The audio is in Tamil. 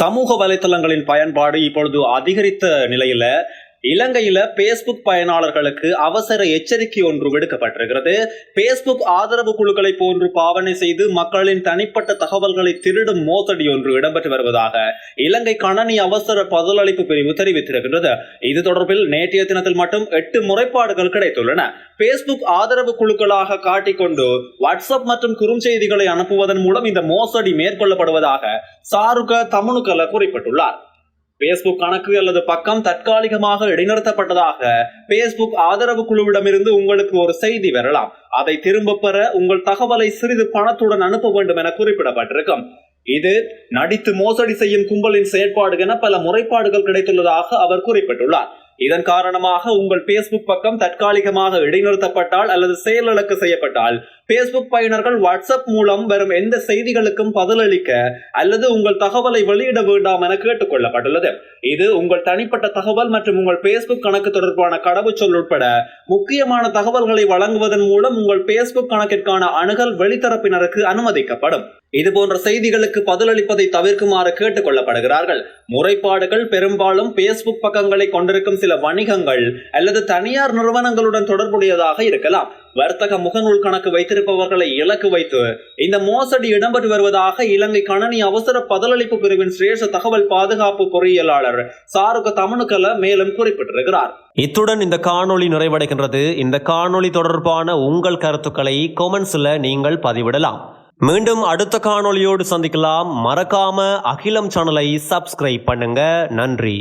சமூக வலைத்தளங்களின் பயன்பாடு இப்பொழுது அதிகரித்த நிலையில இலங்கையில பேஸ்புக் பயனாளர்களுக்கு அவசர எச்சரிக்கை ஒன்று விடுக்கப்பட்டிருக்கிறது. பேஸ்புக் ஆதரவு குழுக்களை போன்று பாவனை செய்து மக்களின் தனிப்பட்ட தகவல்களை திருடும் மோசடி ஒன்று இடம்பெற்று வருவதாக இலங்கை கணனி அவசர பதிலளிப்பு பிரிவு தெரிவித்திருக்கிறது இது தொடர்பில் நேற்றைய தினத்தில் மட்டும் எட்டு முறைப்பாடுகள் கிடைத்துள்ளன. பேஸ்புக் ஆதரவு குழுக்களாக காட்டிக்கொண்டு வாட்ஸ்அப் மற்றும் குறுஞ்செய்திகளை அனுப்புவதன் மூலம் இந்த மோசடி மேற்கொள்ளப்படுவதாக சாருக தமுனுக்கல குறிப்பிட்டுள்ளார். பேஸ்புக் கணக்கு அல்லது பக்கம் தற்காலிகமாக இடைநிறுத்தப்பட்டதாக பேஸ்புக் ஆதரவு குழுவிடமிருந்து உங்களுக்கு ஒரு செய்தி வரலாம். அதை திரும்ப பெற உங்கள் தகவலை சிறிது பணத்துடன் அனுப்ப வேண்டும் என குறிப்பிடப்பட்டிருக்கும். இது நடித்து மோசடி செய்யும் கும்பலின் செயற்பாடு என பல முறைப்பாடுகள் கிடைத்துள்ளதாக அவர் குறிப்பிட்டுள்ளார். இதன் காரணமாக உங்கள் பேஸ்புக் பக்கம் தற்காலிகமாக இடைநிறுத்தப்பட்டால் அல்லது செயலிழக்க செய்யப்பட்டால் பேஸ்புக் பயனர்கள் வாட்ஸ்அப் மூலம் வரும் எந்த செய்திகளுக்கும் பதிலளிக்க அல்லது உங்கள் தகவலை வெளியிட வேண்டாம் என கேட்டுக்கொள்ளப்பட்டுள்ளது. இது உங்கள் தனிப்பட்ட தகவல் மற்றும் உங்கள் பேஸ்புக் கணக்கு தொடர்பான கடவுச்சொல் உட்பட முக்கியமான தகவல்களை வழங்குவதன் மூலம் உங்கள் பேஸ்புக் கணக்கிற்கான அணுகல் வெளித்தரப்பினருக்கு அனுமதிக்கப்படும். இது போன்ற செய்திகளுக்கு பதிலளிப்பதை தவிர்க்குமாறு கேட்டுக் கொள்ளப்படுகிறார்கள் முறைப்பாடுகள் பெரும்பாலும் பேஸ்புக் பக்கங்களை கொண்டிருக்கும் சில வணிகங்கள் அல்லது தனியார் நிறுவனங்களுடன் தொடர்புடையதாக இருக்கலாம். வர்த்தக முகநூல் கணக்கு வைத்திருப்பவர்களை இலக்கு வைத்து இந்த மோசடி இடம்பெற்று வருவதாக இலங்கை கணனி அவசர பதிலளிப்பு பிரிவின் சிரேஷ தகவல் பாதுகாப்பு பொறியியலாளர் சாருக தமனுக்கல மேலும் குறிப்பிட்டிருக்கிறார். இத்துடன் இந்த காணொளி நிறைவடைகின்றது. இந்த காணொளி தொடர்பான உங்கள் கருத்துக்களை கொமெண்ட்ஸ்ல நீங்கள் பதிவிடலாம். மீண்டும் அடுத்த காணொளியோடு சந்திக்கலாம். மறக்காம அகிலம் சேனலை சப்ஸ்கிரைப் பண்ணுங்க. நன்றி.